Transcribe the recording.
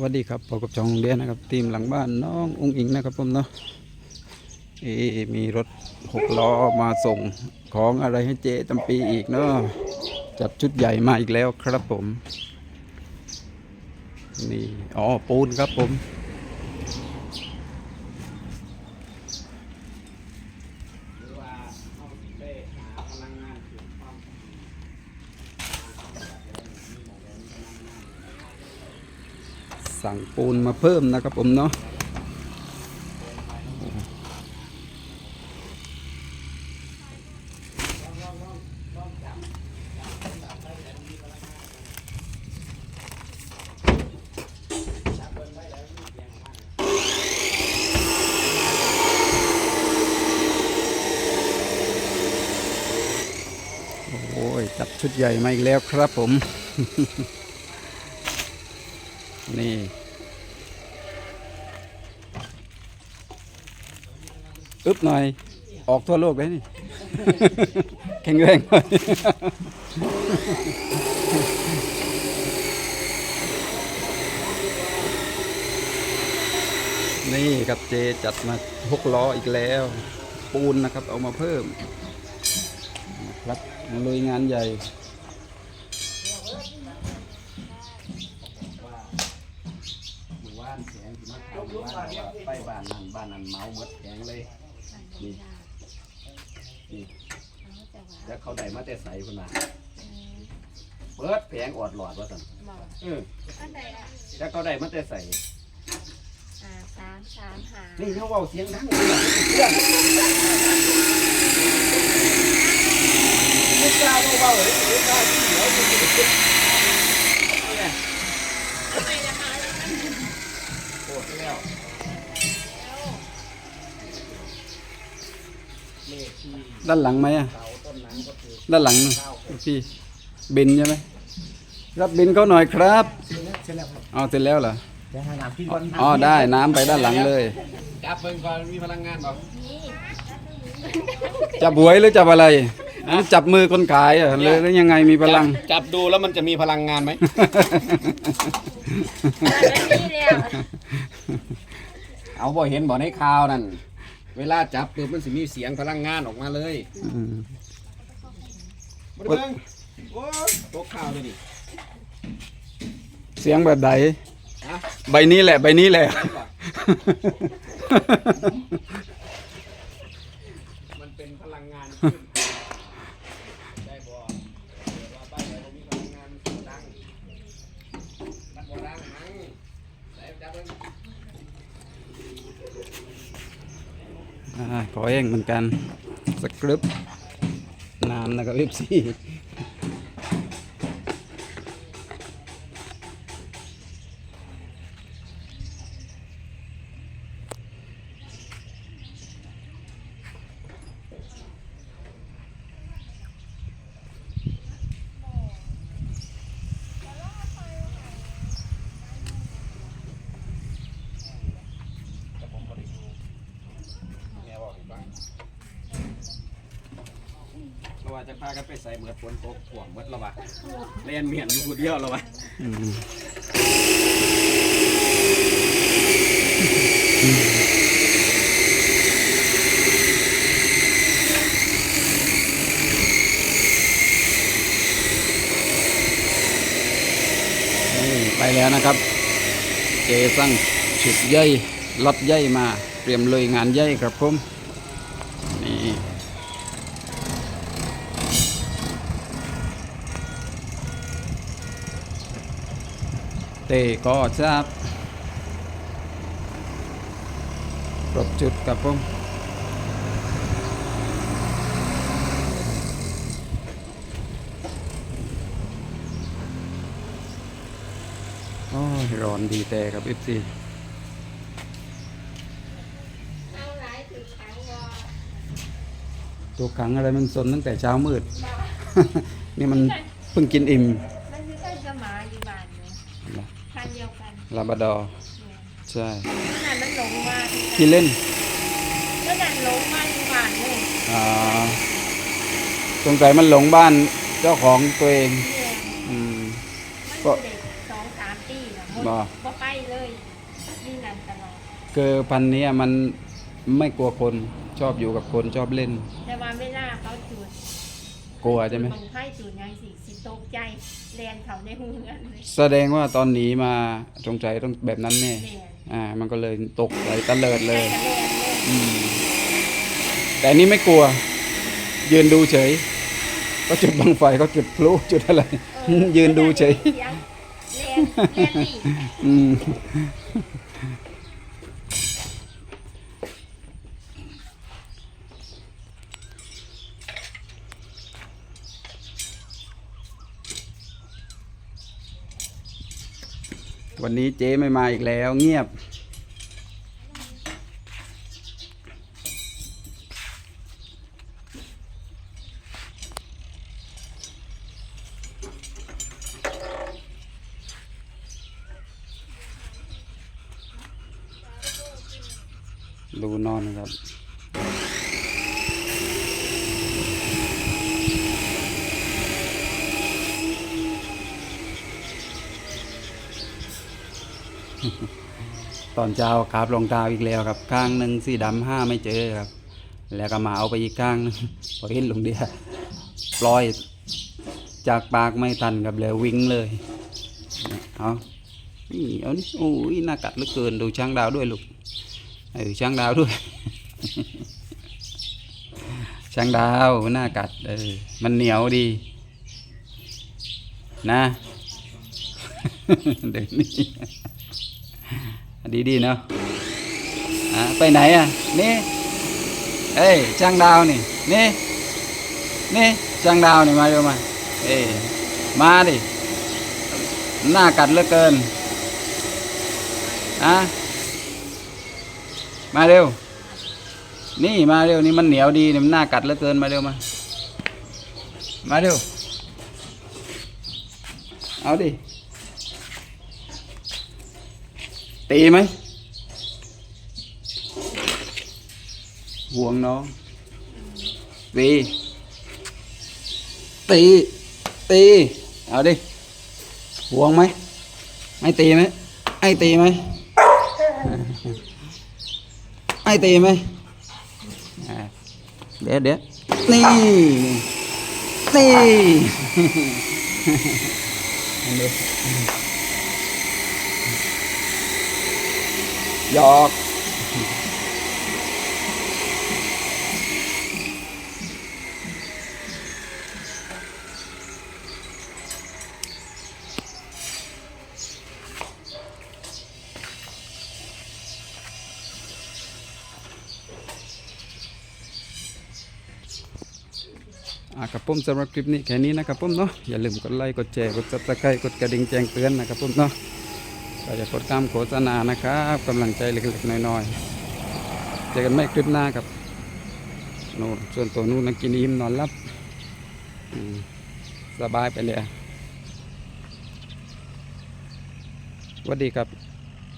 สวัสดีครับพบกับจองเดียนนะครับทีมหลังบ้านน้องอุ้งอิงนะครับผมเนาะเอมีรถหกล้อมาส่งของอะไรให้เจ๊จำปีอีกเนาะจัดชุดใหญ่มาอีกแล้วครับผม นี่อ๋อปูนครับผม สั่งปูนมาเพิ่มนะครับผมเนาะโอ้ยจัดชุดใหญ่มาอีกแล้วครับผม นี่ อึบหน่อย ออกทั่วโลกเลยนี่ แข็งแรงหน่อยนี่ครับเจจัดมาหกล้ออีกแล้ว ปูนนะครับเอามาเพิ่มนะครับมาลุยงานใหญ่ หมู่บ้านแข็งที่มาทำหมู่ บ้านว่าไปบ้านนั้นบ้านนั้นเมาหมดแข็งเลยนี่นี่แล้วเขาได้มาแต่ใสคนน่ะเปิดแผงออดหลอดว่าสั่นเอออันใดอะแล้วเขาได้มาแต่ใสอ่าสามสามหานี่เขาเว้าเสียงดังเลยอะเพื่อนไม่กล้าต้องเว้าเลยไม่กล้าที่เหนียว ด้านหลังไหมอะเสาต้นนั้นก็คือด้านหลังนู่นพี่บินใช่ไหมรับบินเขาหน่อยครับเสร็จแล้วครับเอาเสร็จแล้วเหรอจะหาน้ำที่ก่อนอ๋อได้น้ำไปด้านหลังเลยจับเบิ่งก่อนมีพลังงานบ่จับหวยหรือจับอะไรอันนี้จับมือคนขายอะเลยหรือยังไงมีพลัง จับดูแล้วมันจะมีพลังงานไหมนี่แล้วเอาบ่เห็นบ่ในข่าวนั่น เวลาจับปุ๊บมันสิมีเสียงพลังงานออกมาเลยอืมมาเบิ่งโอ้ยตกข่าวเลยดิเสียงแบบใดฮะใบนี้แหละ ใบนี้แหละใช่ป่ะมันเป็นพลังงานขึ้นได้บ่เดี๋ยวว่าบ้านไหนบ่มีพลังงานมันสิดังมันบ่ดังมั้งได้จับเบิ่ง อ่า ขอแห้งเหมือนกันสกรึบน้ำนะครับเอฟซี จะพากันไปใส่เหมือดฝนตกถ่วงหมดแล้ววะเล่นเมียนอยู่ผู้เดียวแล้ววะนี่ไปแล้วนะครับ เจสั่งฉุดใยล็อตใยมา เตรียมเลยงานใยครับผม เตก็ทราบครบจุดครับผมโอ้ยร้อนดีแต่ครับ FC เอาหลายถือขังวอตัวขังอะไรมันสนตั้งแต่เช้ามืด นี่มันเพิ่งกินอิ่ม ลาบราดอร์เนี่ยใช่ขนาดมันหลงมากินเล่นขนาดหลงมาอยู่บ้านเลยอ่าสงสัยมันหลงบ้านเจ้าของตัวเอง เนี่ยอืม มันอยู่เด็กสองสามปีแล้วบ่ บ่ไปเลยนี่นั่นตลอดคือพันธุ์เนี้ยมันไม่กลัวคนชอบอยู่กับคนชอบเล่น แต่ว่าเวลาเขาจูด กลัวใช่ไหมคนไข้จูดยังสิสิตกใจแลนเขาในหูเงินเลยแสดงว่าตอนหนีมาสงสัยต้องแบบนั้นแน่แลนอ่า มันก็เลยตกใจตะเลิดเลยใกล้กับแลนเลยอืม แต่อันนี้ไม่กลัว ยืนดูเฉย ก็จุดบังไฟก็จุดพลุจุดอะไร เออยืนดูเฉย สีงแลนแลนนี่อืม วันนี้เจ๊ไม่มาอีกแล้ว เงียบ ดูนอนนะครับ ตอนเช้าครับรองเท้าอีกแล้วครับ ข้างหนึ่งสีดำห้าไม่เจอครับ แล้วก็มาเอาไปอีกข้างนึงพอเห็นลุงเดียปล่อยจากปากไม่ทันครับแล้ววิ่งเลยเอานี่เอานี่โอ้ยน่ากัดเหลือเกินดูช้างดาวด้วยลูกเออช้างดาวด้วยช้างดาวหน้ากัดเออมันเหนียวดี นะเดี๋ยวนี้ ดีดีๆเนาะไปไหนอะ นี่ เอ้ยช้างดาวนี่ นี่ นี่ช้างดาวนี่มาเร็วมา เอ้ยมาดิ หน้ากัดเหลือเกินอะมาเร็ว นี่มาเร็วนี่มันเหนียวดีนี่มันหน่ากัดเหลือเกินมาเร็วมา มาเร็ว เอาดิ ตีไหมห่วงน้องตีตีตีเอาดิห่วงไหมไม่ตีไหมไอ้ตีไหมไอ้ตีไหมอ่าเดี๋ยวเดี๋ยวนี่นี่ หยอกอ่ากับผมสำหรับคลิปนี้แค่นี้นะครับผมเนาะอย่าลืมกดไลค์กดแชร์กดซับสไครต์กดกระดิ่งแจ้งเตือนนะครับผมเนาะ ก็จะกดตามโฆษณานะครับกำลังใจเล็กๆน้อยๆเจอกันไม่คลิปหน้าครับโน่นส่วนตัวนู้นนักกินอิ่มนอนหลับสบายไปเลยสวัสดีครับ